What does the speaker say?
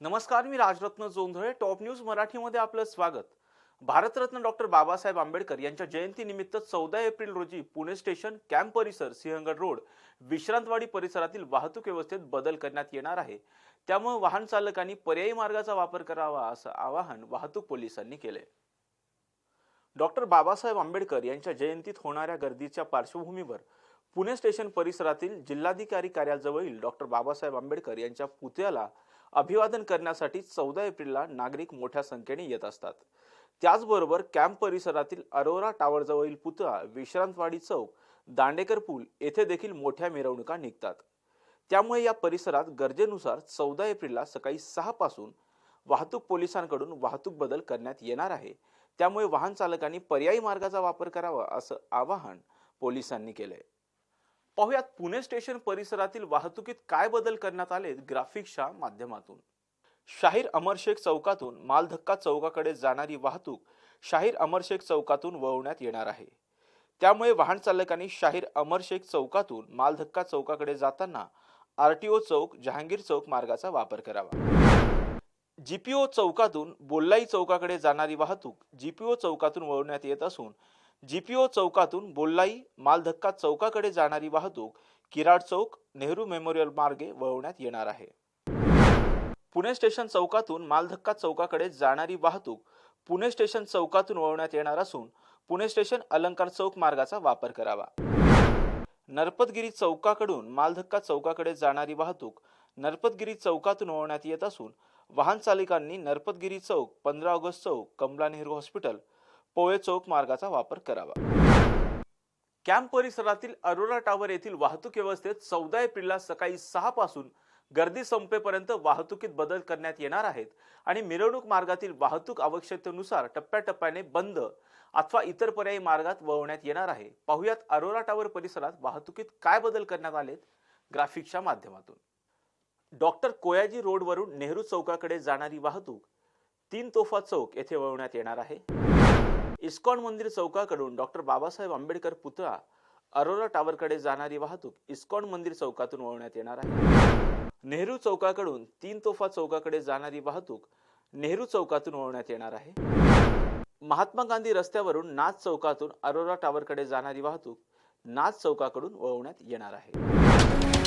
नमस्कार मी Rajratna Jondhale. Top news मराठीमध्ये आपलं स्वागत. भारतरत्न डॉक्टर बाबासाहेब आंबेडकर यांच्या जयंतीनिमित्त चौदा एप्रिल रोजी पुणे स्टेशन कॅम्प परिसर सिंहगड रोड विश्रांतवाडी परिसरातील वाहतूक व्यवस्थेत बदल करण्यात येणार आहे. त्यामुळे वाहन चालकांनी पर्यायी मार्गाचा वापर करावा असं आवाहन वाहतूक पोलिसांनी केले डॉक्टर बाबासाहेब आंबेडकर यांच्या जयंतीत होणाऱ्या गर्दीच्या पार्श्वभूमीवर पुणे स्टेशन परिसरातील जिल्हाधिकारी कार्यालयाजवळील डॉक्टर बाबासाहेब आंबेडकर यांच्या पुतळ्याला अभिवादन करण्यासाठी चौदा एप्रिलला नागरिक मोठ्या संख्येने येत असतात. त्याचबरोबर कॅम्प परिसरातील अरोरा टावरजवळील पुतळा विश्रांतवाडी चौक दांडेकर पूल येथे देखील मोठ्या मिरवणुका निघतात. त्यामुळे या परिसरात गरजेनुसार चौदा एप्रिलला सकाळी सहा पासून वाहतूक पोलिसांकडून वाहतूक बदल करण्यात येणार आहे. त्यामुळे वाहन चालकांनी पर्यायी मार्गाचा वापर करावा असं आवाहन पोलिसांनी केलंय. पाहुयात पुणे स्टेशन परिसरातील वाहतुकीत काय बदल करण्यात आले ग्राफिक्सच्या माध्यमातून. शाहीर अमरशेख चौकातून मालधक्का चौकाकडे जाणारी वाहतूक शाहीर अमरशेख चौकातून वळवण्यात येणार आहे. त्यामुळे वाहन चालकांनी शाहीर अमरशेख चौकातून मालधक्का चौकाकडे जाताना आरटीओ चौक जहांगीर चौक मार्गाचा वापर करावा. जीपीओ चौकातून बोल्लाई चौकाकडे जाणारी वाहतूक जीपीओ चौकातून वळवण्यात येत असून जीपीओ चौकातून बोल्लाई मालधक्का चौकाकडे जाणारी वाहतूक किराड चौक नेहरू मेमोरियल मार्गे वळवण्यात येणार आहे. पुणे स्टेशन चौकातून मालधक्का चौकाकडे जाणारी वाहतूक पुणे स्टेशन चौकातून वळवण्यात येणार असून पुणे स्टेशन अलंकार चौक मार्गाचा वापर करावा. नरपतगिरी चौकाकडून मालधक्का चौकाकडे जाणारी वाहतूक नरपतगिरी चौकातून वळवण्यात येत असून वाहन चालकांनी नरपतगिरी चौक पंधरा ऑगस्ट चौक कमला नेहरू हॉस्पिटल पोळे चौक मार्गाचा वापर करावा. कॅम्प परिसरातील अरोरा टावर येथील वाहतूक व्यवस्थेत चौदा एप्रिलला सकाळी सहा पासून गर्दी संपेपर्यंत वाहतुकीत बदल करण्यात येणार आहेत आणि मिरवणूक मार्गातील वाहतूक आवश्यकतेनुसार टप्प्याटप्प्याने बंद अथवा इतर पर्यायी मार्गात वळवण्यात येणार आहे. पाहुयात अरोरा टावर परिसरात वाहतुकीत काय बदल करण्यात आलेत? ग्राफिक्सच्या माध्यमातून. डॉक्टर कोयाजी रोडवरून नेहरू चौकाकडे जाणारी वाहतूक तीन तोफा चौक येथे वळवण्यात येणार आहे. इस्कॉन मंदिर चौकाकडून डॉक्टर बाबासाहेब आंबेडकर पुतळा अरोरा टावरकडे जाणारी वाहतूक इस्कॉन मंदिर चौकातून वळवण्यात येणार आहे. नेहरू चौकाकडून तीन तोफा चौकाकडे जाणारी वाहतूक नेहरू चौकातून वळवण्यात येणार आहे. महात्मा गांधी रस्त्यावरून नाथ चौकातून अरोरा टावरकडे जाणारी वाहतूक नाथ चौकाकडून वळवण्यात येणार आहे.